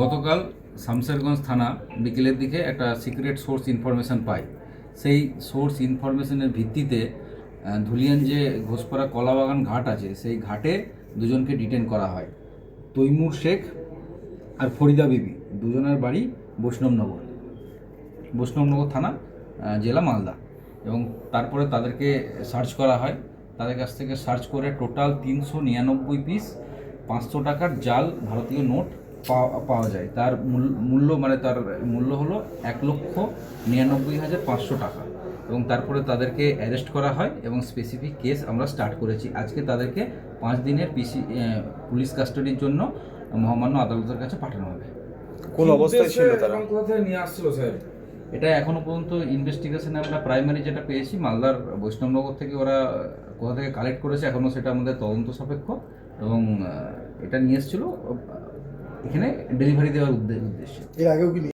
গতকাল শামশেরগঞ্জ থানা বিকেলের দিকে একটা সিক্রেট সোর্স ইনফরমেশন পাই সেই সোর্স ইনফরমেশনের ভিত্তিতে ধুলিয়ান যে ঘোষপাড়া কলাবাগান ঘাট আছে, সেই ঘাটে দুজনকে ডিটেন করা হয়। তৈমুর শেখ আর ফরিদা বিবি, দুজনের বাড়ি বৈষ্ণবনগর। বৈষ্ণবনগর থানা জেলা মালদা। এবং তারপরে তাদেরকে সার্চ করা হয়। তাদের কাছ থেকে সার্চ করে টোটাল তিনশো নিরানব্বই পিস পাঁচশো টাকার জাল ভারতীয় নোট পাওয়া পাওয়া যায়। তার মূল্য মানে তার মূল্য হলো এক লক্ষ নিরানব্বই হাজার পাঁচশো টাকা এবং তারপরে তাদেরকে অ্যারেস্ট করা হয় এবং স্পেসিফিক কেস আমরা স্টার্ট করেছি। আজকে তাদেরকে পাঁচ দিনের পিসি পুলিশ কাস্টাডির জন্য মহামান্য আদালতের কাছে পাঠানো হবে। কোন অবস্থায় ছিল তারা? কোথা থেকে নিয়ে আসছিল স্যার? এটা এখনও পর্যন্ত ইনভেস্টিগেশনে আমরা প্রাইমারি যেটা পেয়েছি, মালদার বৈষ্ণবনগর থেকে ওরা কোথা থেকে কালেক্ট করেছে এখনও সেটা আমাদের তদন্ত সাপেক্ষ এবং এটা নিয়ে এসেছিল, এখানে ডেলিভারি দেওয়ার উদ্দে- উদ্দেশ্যে। এর আগেও কি